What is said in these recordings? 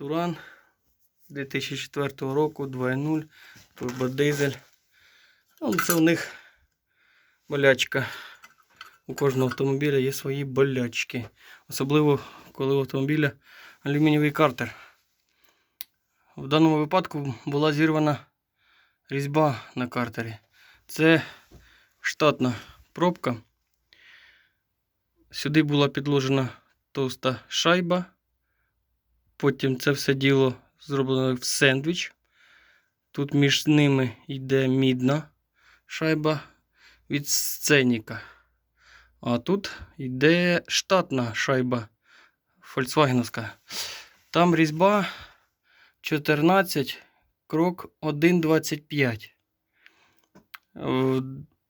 Туран 2004 року 2.0 турбодизель. Ну, це у них болячка. У кожного автомобіля є свої болячки. Особливо, коли у автомобіля алюмінієвий картер. В даному випадку була зірвана різьба на картері. Це штатна пробка. Сюди була підложена товста шайба. Потім це все діло зроблено в сендвіч. Тут між ними йде мідна шайба від сценіка. А тут йде штатна шайба фольксвагеновська. Там різьба 14, крок 1,25. В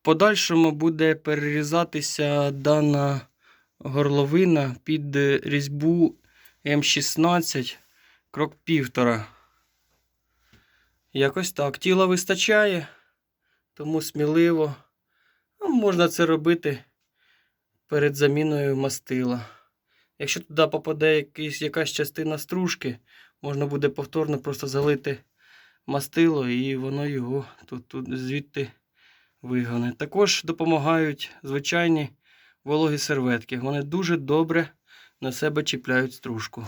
подальшому буде перерізатися дана горловина під різьбу М16, крок 1,5. Якось так. Тіла вистачає, тому сміливо. А можна це робити перед заміною мастила. Якщо туди попаде якийсь, якась частина стружки, можна буде повторно просто залити мастило і воно його тут, тут звідти вигоне. Також допомагають звичайні вологі серветки. Вони дуже добре на себе чіпляють стружку.